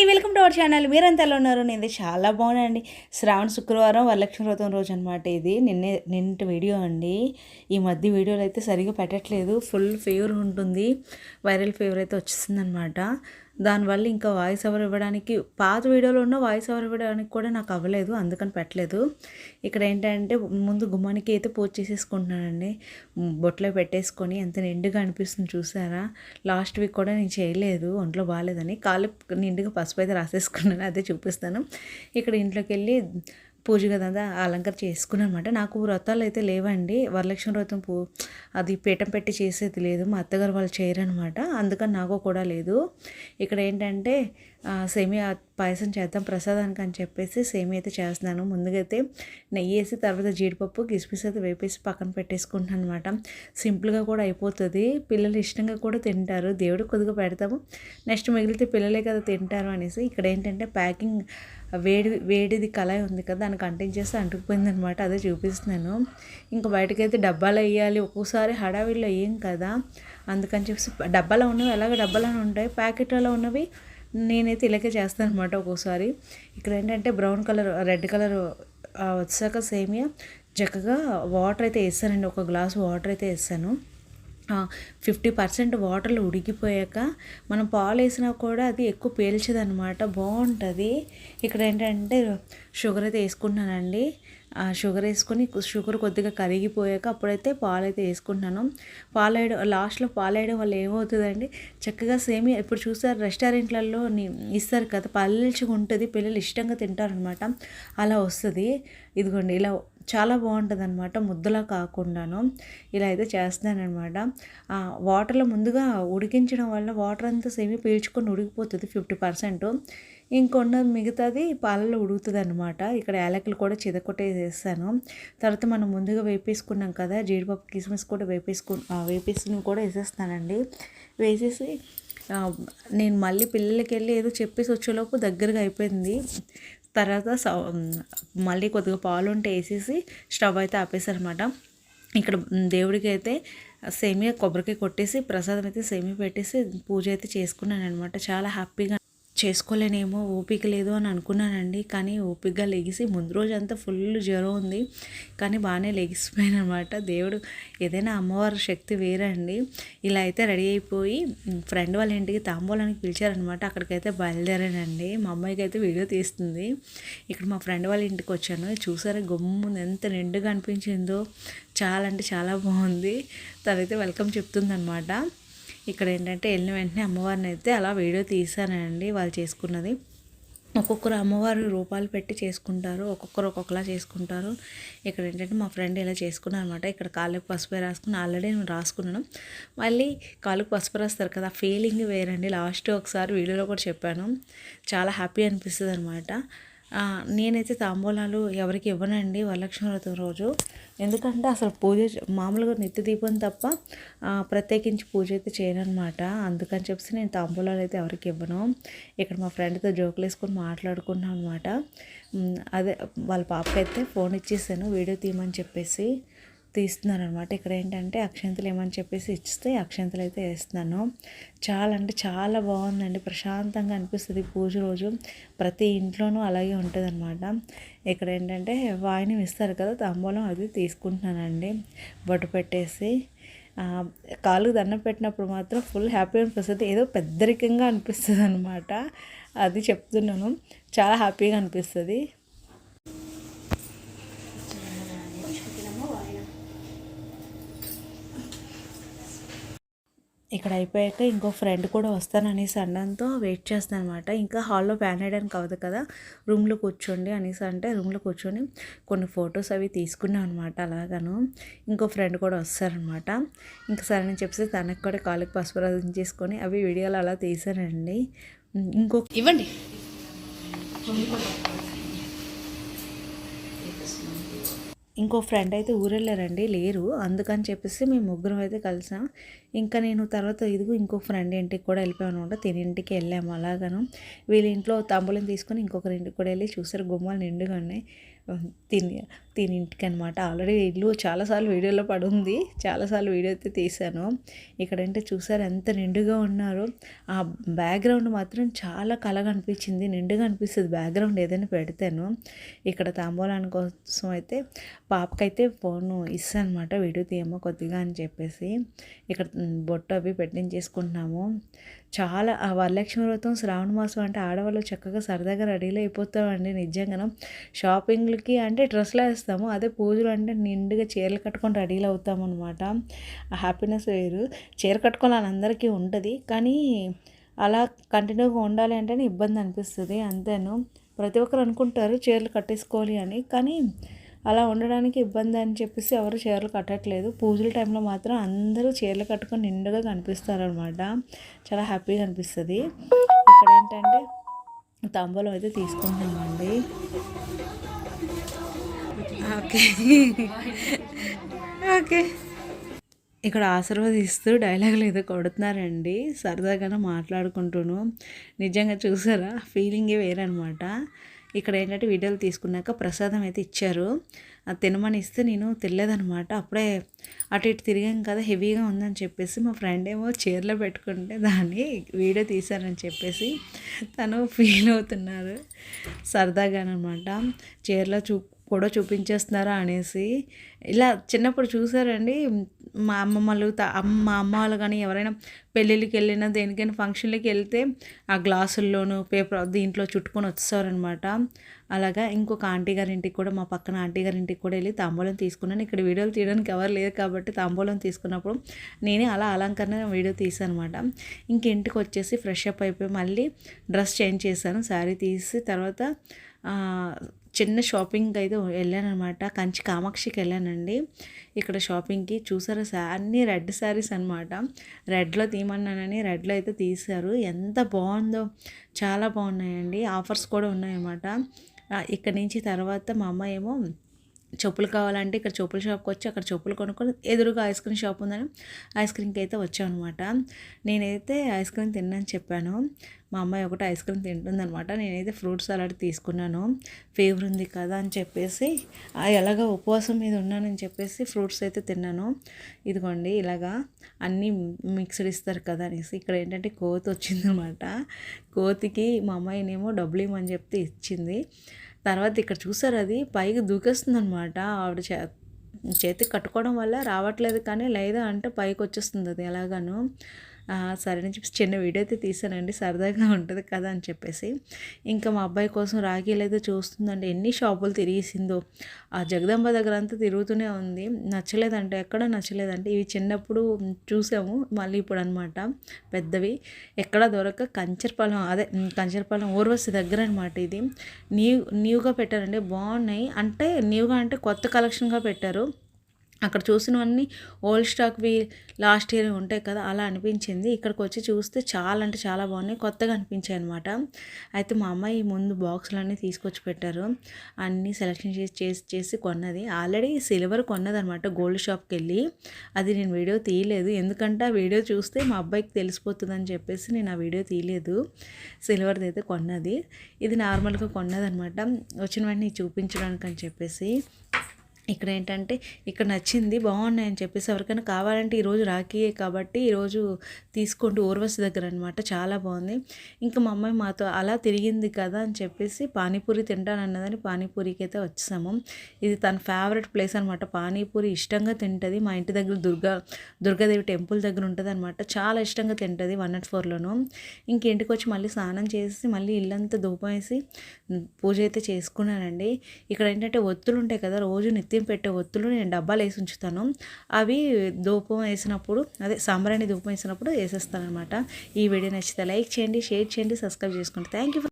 అండి welcome to our channel. మీరంతా ఎలా ఉన్నారు నేను చాలా బాగున్నానండి. శ్రావణ శుక్రవారం వరలక్ష్మి వ్రతం రోజు అనమాట ఇది. నిన్నే నిన్నటి వీడియో అండి. ఈ మధ్య వీడియోలు అయితే సరిగా పెట్టట్లేదు. ఫుల్ ఫీవర్ ఉంటుంది. వైరల్ ఫీవర్ అయితే వచ్చేసిందనమాట అనమాట దానివల్ల ఇంకా వాయిస్ ఓవర్ ఇవ్వడానికి పాత వీడియోలో ఉన్న వాయిస్ ఓవర్ ఇవ్వడానికి కూడా నాకు అవ్వలేదు అందుకని పెట్టలేదు. ఇక్కడ ఏంటంటే ముందు గుమ్మానికి అయితే పూజ చేసేసుకుంటున్నానండి. బొట్లో పెట్టేసుకొని ఎంత నిండుగా అనిపిస్తుంది చూసారా? లాస్ట్ వీక్ కూడా నేను చేయలేదు ఒంట్లో బాగాలేదని. కాలు నిండుగా పసుపు అయితే రాసేసుకున్నాను అదే చూపిస్తాను. ఇక్కడ ఇంట్లోకి వెళ్ళి పూజ కదా అలంకరణ చేసుకున్నాను అనమాట నాకు వ్రతాలు అయితే లేవండి. వరలక్ష్మి వ్రతం పూ అది పీఠం పెట్టి చేసేది లేదు. మా అత్తగారు వాళ్ళు చేయరనమాట. అందుకని నాకు కూడా లేదు. ఇక్కడ ఏంటంటే సేమియా పాయసం చేద్దాం ప్రసాదానికి అని చెప్పేసి సేమియా అయితే చేస్తున్నాను. ముందుగా అయితే నెయ్యి వేసి తర్వాత జీడిపప్పు కిస్మిస్ అయితే వేపేసి పక్కన పెట్టేసుకుంటాను అనమాట సింపుల్గా కూడా అయిపోతుంది. పిల్లలు ఇష్టంగా కూడా తింటారు. దేవుడు కొద్దిగా పెడతాము. నెక్స్ట్ మిగిలితే పిల్లలే కదా తింటారు అనేసి ఇక్కడ ఏంటంటే ప్యాకింగ్ వేడి వేడిది కళాయి ఉంది కదా దానికి అంటించేసి అంటుకుపోయింది అనమాట అదే చూపిస్తున్నాను. ఇంకా బయటకైతే డబ్బాలు వేయాలి. ఒక్కోసారి హడావిడిలో వేయం కదా. అందుకని చెప్పేసి డబ్బాలో ఉన్నవి ఎలాగ డబ్బాలో ఉంటాయి? ప్యాకెట్లలో ఉన్నవి నేనైతే ఇలాగే చేస్తాను అనమాట ఒక్కోసారి. ఇక్కడ ఏంటంటే బ్రౌన్ కలర్ రెడ్ కలర్ వచ్చాక సేమియా. చక్కగా వాటర్ అయితే వేస్తానండి. ఒక గ్లాస్ వాటర్ అయితే వేస్తాను. ఫిఫ్టీ పర్సెంట్ వాటర్లో ఉడికిపోయాక మనం పాలు వేసినా కూడా అది ఎక్కువ పేల్చదనమాట బాగుంటుంది. ఇక్కడ ఏంటంటే షుగర్ అయితే వేసుకుంటున్నానండి. షుగర్ వేసుకొని షుగర్ కొద్దిగా కరిగిపోయాక అప్పుడైతే పాలు అయితే వేసుకుంటున్నాను. పాలు వేయడం లాస్ట్లో పాలు వేయడం వల్ల ఏమవుతుందండి చక్కగా సేమ్ ఇప్పుడు చూస్తారు రెస్టారెంట్లలో ఇస్తారు కదా పల్లెల్చిగా ఉంటుంది పిల్లలు ఇష్టంగా తింటారనమాట. అలా వస్తుంది. ఇదిగోండి ఇలా చాలా బాగుంటుంది అనమాట ముద్దలా కాకుండాను. ఇలా అయితే చేస్తానమాట వాటర్లో ముందుగా ఉడికించడం వల్ల వాటర్ అంతా సేమి పీల్చుకొని ఉడికిపోతుంది ఫిఫ్టీ పర్సెంట్. ఇంకొన్న మిగతాది పాలలో ఉడుకుతుంది అనమాట ఇక్కడ యాలకులు కూడా చిదకొట్టేసేస్తాను తర్వాత మనం ముందుగా వేపేసుకున్నాం కదా జీడిపప్పు కిస్మిస్ కూడా వేపేసుకు వేపేసుకుని కూడా వేసేస్తానండి. వేసేసి నేను మళ్ళీ పిల్లలకి వెళ్ళి ఏదో చెప్పేసి వచ్చేలోపు దగ్గరగా అయిపోయింది. తర్వాత మళ్ళీ కొద్దిగా పాలు ఉంటే వేసేసి స్టవ్ అయితే ఆపేసారనమాట ఇక్కడ దేవుడికి అయితే సేమియా కొబ్బరికాయ కొట్టేసి ప్రసాదం అయితే సేమియా పెట్టేసి పూజ అయితే చేసుకున్నాను అనమాట చాలా హ్యాపీగా చేసుకోలేనేమో ఓపిక లేదు అని అనుకున్నానండి. కానీ ఓపికగా లెగిసి ముందు రోజు అంతా ఫుల్ జ్వరం ఉంది. కానీ బాగానే లెగిసిపోయాను అనమాట దేవుడు ఏదైనా అమ్మవారి శక్తి వేరే అండి ఇలా అయితే రెడీ అయిపోయి ఫ్రెండ్ వాళ్ళ ఇంటికి తాంబూలానికి పిలిచారనమాట అక్కడికైతే బయలుదేరానండి. మా అమ్మాయికి అయితే వీడియో తీస్తుంది. ఇక్కడ మా ఫ్రెండ్ వాళ్ళ ఇంటికి వచ్చాను. చూసారా గుమ్ము ఎంత నిండుగా అనిపించిందో. చాలా అంటే చాలా బాగుంది. తనైతే వెల్కమ్ చెప్తుందనమాట ఇక్కడ ఏంటంటే వెళ్ళిన వెంటనే అమ్మవారిని అయితే అలా వీడియో తీసానండి వాళ్ళు చేసుకున్నది. ఒక్కొక్కరు అమ్మవారు రూపాలు పెట్టి చేసుకుంటారు ఒక్కొక్కరు ఒక్కొక్కలా చేసుకుంటారు. ఇక్కడ ఏంటంటే మా ఫ్రెండ్ ఇలా చేసుకున్నారు అనమాట ఇక్కడ కాళ్ళకు పసుపు రాసుకుని ఆల్రెడీ నేను రాసుకున్నాను. మళ్ళీ కాళ్ళకు పసుపు రాస్తారు కదా ఫీలింగ్ వేరండి. లాస్ట్ ఒకసారి వీడియోలో కూడా చెప్పాను. చాలా హ్యాపీ అనిపిస్తుంది అనమాట నేనైతే తాంబూలాలు ఎవరికి ఇవ్వనండి వరలక్ష్మి వ్రతం రోజు. ఎందుకంటే అసలు పూజ మామూలుగా నిత్య దీపం తప్ప ప్రత్యేకించి పూజ అయితే చేయనమాట అందుకని చెప్పేసి నేను తాంబూలాలు అయితే ఎవరికి ఇవ్వను. ఇక్కడ మా ఫ్రెండ్తో జోకులు వేసుకొని మాట్లాడుకున్నాను అనమాట అదే వాళ్ళ పాపకైతే ఫోన్ ఇచ్చేసాను వీడియో తీయమని చెప్పేసి. తీస్తున్నారనమాట. ఇక్కడ ఏంటంటే అక్షంతలు ఏమని చెప్పేసి ఇస్తే అక్షంతలు అయితే వేస్తున్నాను. చాలా అంటే చాలా బాగుందండి. ప్రశాంతంగా అనిపిస్తుంది పూజ రోజు. ప్రతి ఇంట్లోనూ అలాగే ఉంటుందన్నమాట ఇక్కడ ఏంటంటే వాయిని ఇస్తారు కదా తాంబూలం అది తీసుకుంటున్నానండి. బొట్టు పెట్టేసి కాలు దండం పెట్టినప్పుడు మాత్రం ఫుల్ హ్యాపీ అనిపిస్తుంది. ఏదో పెద్దరికంగా అనిపిస్తుంది అనమాట అది చెప్తున్నాను. చాలా హ్యాపీగా అనిపిస్తుంది. ఇక్కడ అయిపోయాక ఇంకో ఫ్రెండ్ కూడా వస్తాననేసి అనడంతో వెయిట్ చేస్తాను అనమాట ఇంకా హాల్లో ఫ్యాన్ వేయడానికి అవ్వదు కదా రూమ్లో కూర్చోండి అనేసి అంటే రూమ్లో కూర్చొని కొన్ని ఫొటోస్ అవి తీసుకున్నాం అనమాట అలాగను. ఇంకో ఫ్రెండ్ కూడా వస్తారనమాట ఇంకా సరే అని చెప్పేసి తనకు కూడా కాళ్ళకి పసుపు చేసుకొని అవి వీడియోలు అలా తీసానండి. ఇంకో ఇవ్వండి. ఇంకో ఫ్రెండ్ అయితే ఊరెళ్ళారండి లేరు. అందుకని చెప్పేసి మేము ముగ్గురం అయితే కలిసాం. ఇంకా నేను తర్వాత ఇదిగో ఇంకో ఫ్రెండ్ ఇంటికి కూడా వెళ్ళిపోయాను అనమాట. తిని ఇంటికి వెళ్ళాము అలాగను. వీళ్ళ ఇంట్లో తంబులను తీసుకొని ఇంకొకరి ఇంటికి కూడా వెళ్ళి చూసారు. గుమ్మాలు నిండుగా ఉన్నాయి. తిని తిని ఇంటికి అనమాట ఆల్రెడీ ఇల్లు చాలాసార్లు వీడియోలో పడి ఉంది చాలాసార్లు వీడియో అయితే తీశాను. ఇక్కడంటే చూసారు ఎంత నిండుగా ఉన్నారు. ఆ బ్యాక్గ్రౌండ్ మాత్రం చాలా కలగా అనిపించింది. నిండుగా అనిపిస్తుంది బ్యాక్గ్రౌండ్ ఏదైనా పెడతాను. ఇక్కడ తాంబూలాని కోసం అయితే పాపకైతే ఫోను ఇస్తాను అనమాట వీడియో తీయమో కొద్దిగా అని చెప్పేసి. ఇక్కడ బొట్టు అవి పెట్టించేసుకుంటున్నాము. చాలా ఆ వరలక్ష్మి వ్రతం శ్రావణ మాసం అంటే ఆడవాళ్ళు చక్కగా సరదాగా రెడీలో అయిపోతామండి నిజంగా షాపింగ్లకి అంటే డ్రెస్సులు వేస్తాము అదే పూజలు అంటే నిండుగా చీరలు కట్టుకొని రెడీలు అవుతాం అనమాట ఆ హ్యాపీనెస్ వేరు. చీర కట్టుకోవాలని అందరికీ ఉంటుంది కానీ అలా కంటిన్యూగా ఉండాలి అంటేనే ఇబ్బంది అనిపిస్తుంది అంతేను. ప్రతి ఒక్కరు అనుకుంటారు చీరలు కట్టేసుకోవాలి అని కానీ అలా ఉండడానికి ఇబ్బంది అని చెప్పేసి ఎవరు చీరలు కట్టట్లేదు. పూజల టైంలో మాత్రం అందరూ చీరలు కట్టుకొని నిండుగా కనిపిస్తారనమాట. చాలా హ్యాపీగా అనిపిస్తుంది. ఇక్కడ ఏంటంటే తంబలం అయితే తీసుకుంటున్నామండి. ఓకే. ఓకే. ఇక్కడ ఆశీర్వదిస్తూ డైలాగులు ఏదో కొడుతున్నారండి. సరదాగానే మాట్లాడుకుంటూను. నిజంగా చూసారా? ఫీలింగే వేరనమాట. ఇక్కడ ఏంటంటే వీడియోలు తీసుకున్నాక ప్రసాదం అయితే ఇచ్చారు. అది తినమని ఇస్తే నేను తినలేదనమాట అప్పుడే అటు ఇటు తిరిగాం కదా హెవీగా ఉందని చెప్పేసి మా ఫ్రెండ్ ఏమో చీరలో పెట్టుకుంటే దాన్ని వీడియో తీశానని చెప్పేసి తను ఫీల్ అవుతున్నారు. సరదాగానమాట చీరలో చూ కూడా చూపించేస్తున్నారా అనేసి. ఇలా చిన్నప్పుడు చూసారండి మా అమ్మమ్మలు అమ్మ అమ్మ వాళ్ళు కానీ ఎవరైనా పెళ్ళిళ్ళకి వెళ్ళినా దేనికైనా ఫంక్షన్లకి వెళ్తే ఆ గ్లాసుల్లోనూ పేపర్ దీంట్లో చుట్టుకొని వచ్చేసారనమాట. అలాగా ఇంకొక ఆంటీ గారి ఇంటికి కూడా మా పక్కన ఆంటీ గారి ఇంటికి కూడా వెళ్ళి తాంబూలం తీసుకున్నాను. ఇక్కడ వీడియోలు తీయడానికి ఎవరు లేదు కాబట్టి తాంబూలం తీసుకున్నప్పుడు నేనే అలా అలంకరణ వీడియో తీసానమాట ఇంక ఇంటికి వచ్చేసి ఫ్రెష్ అప్ అయిపోయి మళ్ళీ డ్రెస్ చేంజ్ చేశాను శారీ తీసి తర్వాత చిన్న షాపింగ్కి అయితే వెళ్ళానమాట కంచి కామాక్షికి వెళ్ళానండి. ఇక్కడ షాపింగ్కి చూసారా అన్నీ రెడ్ శారీస్ అనమాట రెడ్లో తీయమన్నానని రెడ్లో అయితే తీశారు. ఎంత బాగుందో చాలా బాగున్నాయండి. ఆఫర్స్ కూడా ఉన్నాయన్నమాట. ఇక్కడ నుంచి తర్వాత మా అమ్మ ఏమో చెప్పులు కావాలంటే ఇక్కడ చెప్పుల షాప్కి వచ్చి అక్కడ చెప్పులు కొనుక్కొని ఎదురుగా ఐస్ క్రీమ్ షాప్ ఉందని ఐస్ క్రీమ్కి అయితే వచ్చామన్నమాట. నేనైతే ఐస్ క్రీమ్ తిన్నాను చెప్పాను. మా అమ్మాయి ఒకటి ఐస్ క్రీమ్ తింటుందనమాట నేనైతే ఫ్రూట్ సలాడ్ తీసుకున్నాను. ఫేవర్ ఉంది కదా అని చెప్పేసి ఎలాగ ఉపవాసం మీద ఉన్నానని చెప్పేసి ఫ్రూట్స్ అయితే తిన్నాను. ఇదిగోండి ఇలాగా అన్నీ మిక్స్డ్ ఇస్తారు కదా అనేసి ఇక్కడ ఏంటంటే కోతి వచ్చిందనమాట కోతికి మా అమ్మాయినేమో డబ్బులు ఇవ్వమని చెప్తే ఇచ్చింది. తర్వాత ఇక్కడ చూసారు అది పైకి దూకేస్తుంది అనమాట ఆవిడ చే చేతికి కట్టుకోవడం వల్ల రావట్లేదు కానీ లేదా అంటే పైకి వచ్చేస్తుంది అది ఎలాగాను. సరే అని చెప్పి చిన్న వీడియో అయితే తీసానండి సరదాగా ఉంటుంది కదా అని చెప్పేసి. ఇంకా మా అబ్బాయి కోసం రాఖీలు అయితే చూస్తుందండి ఎన్ని షాపులు తిరిగేసిందో. ఆ జగదంబ దగ్గర అంతా తిరుగుతూనే ఉంది. నచ్చలేదంటే ఎక్కడ నచ్చలేదంటే ఇవి చిన్నప్పుడు చూసాము మళ్ళీ ఇప్పుడు అనమాట పెద్దవి. ఎక్కడ దొరక కంచర్పాలెం అదే కంచర్పాలెం ఊర్వశి దగ్గర అనమాట ఇది. న్యూ న్యూగా పెట్టారండి బాగున్నాయి. అంటే న్యూగా అంటే కొత్త కలెక్షన్గా పెట్టారు. అక్కడ చూసినవన్నీ ఓల్డ్ స్టాక్వి లాస్ట్ ఇయర్ ఉంటాయి కదా అలా అనిపించింది. ఇక్కడికి వచ్చి చూస్తే చాలా అంటే చాలా బాగున్నాయి. కొత్తగా అనిపించాయి అనమాట అయితే మా అమ్మాయి ముందు బాక్సులన్నీ తీసుకొచ్చి పెట్టారు. అన్నీ సెలెక్షన్ చేసి చేసి చేసి కొన్నది. ఆల్రెడీ సిల్వర్ కొన్నదనమాట గోల్డ్ షాప్కి వెళ్ళి అది నేను వీడియో తీయలేదు. ఎందుకంటే ఆ వీడియో చూస్తే మా అబ్బాయికి తెలిసిపోతుందని చెప్పేసి నేను ఆ వీడియో తీయలేదు. సిల్వర్ది అయితే కొన్నది. ఇది నార్మల్గా కొన్నదనమాట వచ్చిన వెంటనే చూపించడానికి అని చెప్పేసి. ఇక్కడ ఏంటంటే ఇక్కడ నచ్చింది బాగున్నాయని చెప్పేసి ఎవరికైనా కావాలంటే ఈరోజు రాఖీయే కాబట్టి ఈరోజు తీసుకోండి ఊర్వశి దగ్గర అనమాట చాలా బాగుంది. ఇంకా మా అమ్మాయి మాతో అలా తిరిగింది కదా అని చెప్పేసి పానీపూరి తింటానన్నదని పానీపూరికి అయితే వచ్చేసాము. ఇది తన ఫేవరెట్ ప్లేస్ అనమాట పానీపూరి ఇష్టంగా తింటుంది. మా ఇంటి దగ్గర దుర్గా దుర్గాదేవి టెంపుల్ దగ్గర ఉంటుంది అనమాట చాలా ఇష్టంగా తింటుంది వన్ నాట్ ఫోర్లోను. ఇంటికి వచ్చి మళ్ళీ స్నానం చేసి మళ్ళీ ఇల్లంతా ధూపం వేసి పూజ అయితే చేసుకున్నానండి. ఇక్కడ ఏంటంటే ఒత్తులు ఉంటాయి కదా రోజు నిత్యం బియ్యం పెట్టే ఒత్తులు నేను డబ్బాలు వేసి ఉంచుతాను. అవి ధూపం వేసినప్పుడు అదే సాంబ్రాణి ధూపం వేసినప్పుడు వేసేస్తాను అనమాట ఈ వీడియో నచ్చితే లైక్ చేయండి షేర్ చేయండి సబ్స్క్రైబ్ చేసుకోండి థ్యాంక్ యూ